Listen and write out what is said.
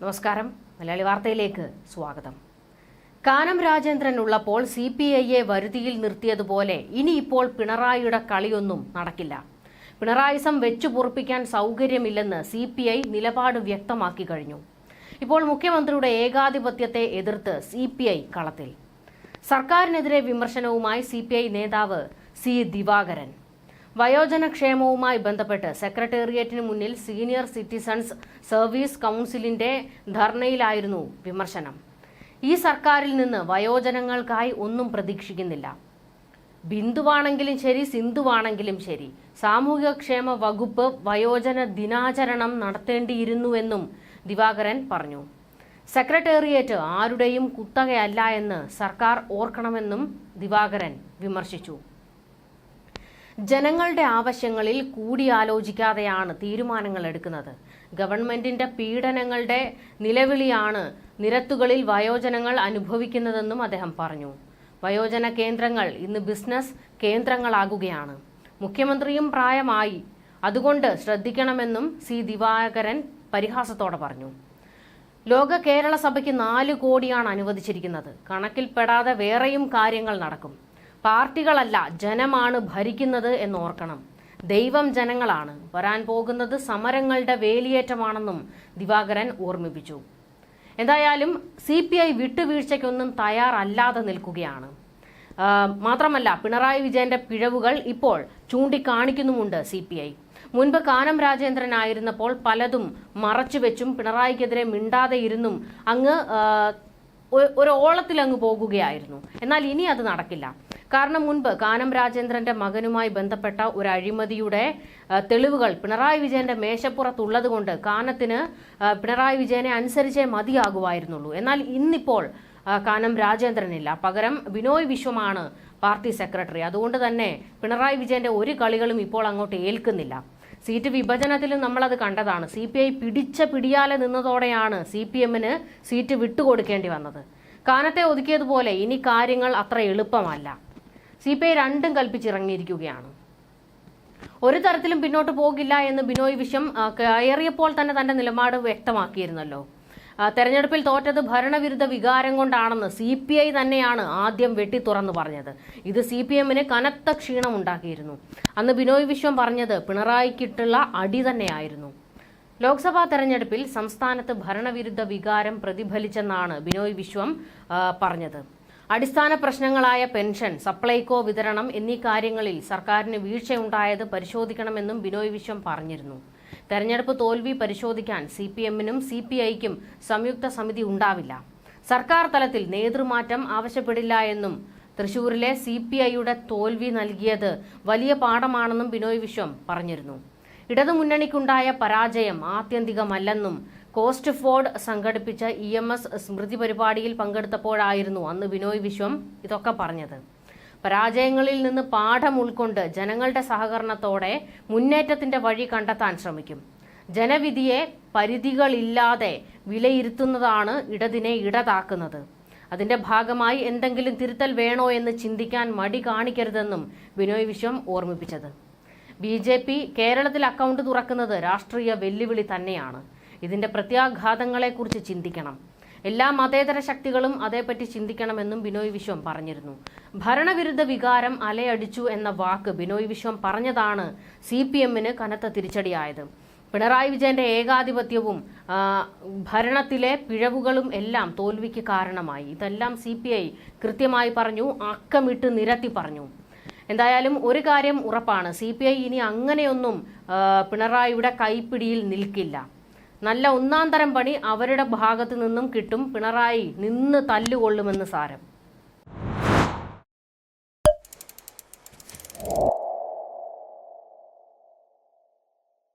നമസ്കാരം. മലയാളി വാർത്തയിലേക്ക് സ്വാഗതം. കാനം രാജേന്ദ്രൻ ഉള്ളപ്പോൾ സി പി ഐയെ വരുതിയിൽ നിർത്തിയതുപോലെ ഇനിയിപ്പോൾ പിണറായിയുടെ കളിയൊന്നും നടക്കില്ല. പിണറായിസം വെച്ചു പൊറുപ്പിക്കാൻ സൗകര്യമില്ലെന്ന് സി പി ഐ നിലപാട് വ്യക്തമാക്കി കഴിഞ്ഞു. ഇപ്പോൾ മുഖ്യമന്ത്രിയുടെ ഏകാധിപത്യത്തെ എതിർത്ത് സി പി ഐ കളത്തിൽ. സർക്കാരിനെതിരെ വിമർശനവുമായി സി പി ഐ നേതാവ് സി ദിവാകരൻ. വയോജനക്ഷേമവുമായി ബന്ധപ്പെട്ട് സെക്രട്ടേറിയറ്റിന് മുന്നിൽ സീനിയർ സിറ്റിസൺസ് സർവീസ് കൗൺസിലിന്റെ ധർണയിലായിരുന്നു വിമർശനം. ഈ സർക്കാരിൽ നിന്ന് വയോജനങ്ങൾക്കായി ഒന്നും പ്രതീക്ഷിക്കുന്നില്ല. ബിന്ദുവാണെങ്കിലും ശരി സിന്ധുവാണെങ്കിലും ശരി. സാമൂഹികക്ഷേമ വകുപ്പ് വയോജന ദിനാചരണം നടത്തേണ്ടിയിരുന്നുവെന്നും ദിവാകരൻ പറഞ്ഞു. സെക്രട്ടേറിയറ്റ് ആരുടെയും കുത്തകയല്ല എന്ന് സർക്കാർ ഓർക്കണമെന്നും ദിവാകരൻ വിമർശിച്ചു. ജനങ്ങളുടെ ആവശ്യങ്ങളിൽ കൂടിയാലോചിക്കാതെയാണ് തീരുമാനങ്ങൾ എടുക്കുന്നത്. ഗവൺമെന്റിന്റെ പീഡനങ്ങളുടെ നിലവിളിയാണ് നിരത്തുകളിൽ വയോജനങ്ങൾ അനുഭവിക്കുന്നതെന്നും അദ്ദേഹം പറഞ്ഞു. വയോജന കേന്ദ്രങ്ങൾ ഇന്ന് ബിസിനസ് കേന്ദ്രങ്ങളാകുകയാണ്. മുഖ്യമന്ത്രിയും പ്രായമായി. അതുകൊണ്ട് ശ്രദ്ധിക്കണമെന്നും സി ദിവാകരൻ പരിഹാസത്തോടെ പറഞ്ഞു. ലോക കേരള സഭയ്ക്ക് നാല് കോടിയാണ് അനുവദിച്ചിരിക്കുന്നത്. കണക്കിൽപ്പെടാതെ വേറെയും കാര്യങ്ങൾ നടക്കും. പാർട്ടികളല്ല ജനമാണ് ഭരിക്കുന്നത് എന്നോർക്കണം. ദൈവം ജനങ്ങളാണ്. വരാൻ പോകുന്നത് സമരങ്ങളുടെ വേലിയേറ്റമാണെന്നും ദിവാകരൻ ഓർമ്മിപ്പിച്ചു. എന്തായാലും സി പി ഐ വിട്ടുവീഴ്ചയ്ക്കൊന്നും തയ്യാറല്ലാതെ നിൽക്കുകയാണ്. മാത്രമല്ല പിണറായി വിജയന്റെ പിഴവുകൾ ഇപ്പോൾ ചൂണ്ടിക്കാണിക്കുന്നുമുണ്ട് സി പി ഐ. മുൻപ് കാനം രാജേന്ദ്രനായിരുന്നപ്പോൾ പലതും മറച്ചുവെച്ചും പിണറായിക്കെതിരെ മിണ്ടാതെ ഇരുന്നും അങ്ങ് ഒരു ഓളത്തിൽ അങ്ങ് പോകുകയായിരുന്നു. എന്നാൽ ഇനി അത് നടക്കില്ല. കാരണം മുൻപ് കാനം രാജേന്ദ്രന്റെ മകനുമായി ബന്ധപ്പെട്ട ഒരു അഴിമതിയുടെ തെളിവുകൾ പിണറായി വിജയന്റെ മേശപ്പുറത്തുള്ളതുകൊണ്ട് കാനത്തിന് പിണറായി വിജയനെ അനുസരിച്ചേ മതിയാകുമായിരുന്നുള്ളൂ. എന്നാൽ ഇന്നിപ്പോൾ കാനം രാജേന്ദ്രനില്ല. പകരം ബിനോയ് വിശ്വമാണ് പാർട്ടി സെക്രട്ടറി. അതുകൊണ്ട് തന്നെ പിണറായി വിജയന്റെ ഒരു കളികളും ഇപ്പോൾ അങ്ങോട്ട് ഏൽക്കുന്നില്ല. സീറ്റ് വിഭജനത്തിലും നമ്മളത് കണ്ടതാണ്. സി പി ഐ പിടിച്ച പിടിയാലെ നിന്നതോടെയാണ് സി പി എമ്മിന് സീറ്റ് വിട്ടുകൊടുക്കേണ്ടി വന്നത്. കാനത്തെ ഒതുക്കിയതുപോലെ ഇനി കാര്യങ്ങൾ അത്ര എളുപ്പമല്ല. സി പി ഐ രണ്ടും കൽപ്പിച്ചിറങ്ങിയിരിക്കുകയാണ്. ഒരു തരത്തിലും പിന്നോട്ട് പോകില്ല എന്ന് ബിനോയ് വിശ്വം കയറിയപ്പോൾ തന്നെ തന്റെ നിലപാട് വ്യക്തമാക്കിയിരുന്നല്ലോ. തെരഞ്ഞെടുപ്പിൽ തോറ്റത് ഭരണവിരുദ്ധ വികാരം കൊണ്ടാണെന്ന് സി പി ഐ തന്നെയാണ് ആദ്യം വെട്ടി തുറന്നു പറഞ്ഞത്. ഇത് സി പി എമ്മിന് കനത്ത ക്ഷീണം ഉണ്ടാക്കിയിരുന്നു. അന്ന് ബിനോയ് വിശ്വം പറഞ്ഞത് പിണറായിക്കിട്ടുള്ള അടി തന്നെയായിരുന്നു. ലോക്സഭാ തെരഞ്ഞെടുപ്പിൽ സംസ്ഥാനത്ത് ഭരണവിരുദ്ധ വികാരം പ്രതിഫലിച്ചെന്നാണ് ബിനോയ് വിശ്വം പറഞ്ഞത്. അടിസ്ഥാന പ്രശ്നങ്ങളായ പെൻഷൻ സപ്ലൈകോ വിതരണം എന്നീ കാര്യങ്ങളിൽ സർക്കാരിന് വീഴ്ചയുണ്ടായത് പരിശോധിക്കണമെന്നും ബിനോയ് വിശ്വം പറഞ്ഞിരുന്നു. തെരഞ്ഞെടുപ്പ് തോൽവി പരിശോധിക്കാൻ സി പി എമ്മിനും സി പി ഐക്കും സംയുക്ത സമിതി ഉണ്ടാവില്ല. സർക്കാർ തലത്തിൽ നേതൃമാറ്റം ആവശ്യപ്പെടില്ല എന്നും തൃശൂരിലെ സി പി ഐയുടെ തോൽവി നൽകിയത് വലിയ പാഠമാണെന്നും ബിനോയ് വിശ്വം പറഞ്ഞിരുന്നു. ഇടതുമുന്നണിക്കുണ്ടായ പരാജയം ആത്യന്തികമല്ലെന്നും കോസ്റ്റ് ഫോർഡ് സംഘടിപ്പിച്ച ഇ എം എസ് സ്മൃതി പരിപാടിയിൽ പങ്കെടുത്തപ്പോഴായിരുന്നു അന്ന് ബിനോയ് വിശ്വം ഇതൊക്കെ പറഞ്ഞത്. പരാജയങ്ങളിൽ നിന്ന് പാഠം ഉൾക്കൊണ്ട് ജനങ്ങളുടെ സഹകരണത്തോടെ മുന്നേറ്റത്തിന്റെ വഴി കണ്ടെത്താൻ ശ്രമിക്കും. ജനവിധിയെ പരിധികളില്ലാതെ വിലയിരുത്തുന്നതാണ് ഇടതിനെ ഇടതാക്കുന്നത്. അതിന്റെ ഭാഗമായി എന്തെങ്കിലും തിരുത്തൽ വേണോ എന്ന് ചിന്തിക്കാൻ മടി കാണിക്കരുതെന്നും ബിനോയ് വിശ്വം ഓർമ്മിപ്പിച്ചത്. ബി കേരളത്തിൽ അക്കൗണ്ട് തുറക്കുന്നത് രാഷ്ട്രീയ വെല്ലുവിളി തന്നെയാണ്. ഇതിന്റെ പ്രത്യാഘാതങ്ങളെക്കുറിച്ച് ചിന്തിക്കണം. എല്ലാ മതേതര ശക്തികളും അതേപ്പറ്റി ചിന്തിക്കണമെന്നും ബിനോയ് വിശ്വം പറഞ്ഞിരുന്നു. ഭരണവിരുദ്ധ വികാരം അലയടിച്ചു എന്ന വാക്ക് ബിനോയ് വിശ്വം പറഞ്ഞതാണ് സി പി എമ്മിന് കനത്ത തിരിച്ചടിയായത്. പിണറായി വിജയന്റെ ഏകാധിപത്യവും ഭരണത്തിലെ പിഴവുകളും എല്ലാം തോൽവിക്ക് കാരണമായി. ഇതെല്ലാം സി പി ഐ കൃത്യമായി പറഞ്ഞു അക്കമിട്ട് നിരത്തി പറഞ്ഞു. എന്തായാലും ഒരു കാര്യം ഉറപ്പാണ് സി പി ഐ ഇനി അങ്ങനെയൊന്നും പിണറായിയുടെ കൈപ്പിടിയിൽ നിൽക്കില്ല. നല്ല ഒന്നാം തരം പണി അവരുടെ ഭാഗത്തു നിന്നും കിട്ടും. പിണറായി നിന്ന് തല്ലുകൊള്ളുമെന്ന് സാരം.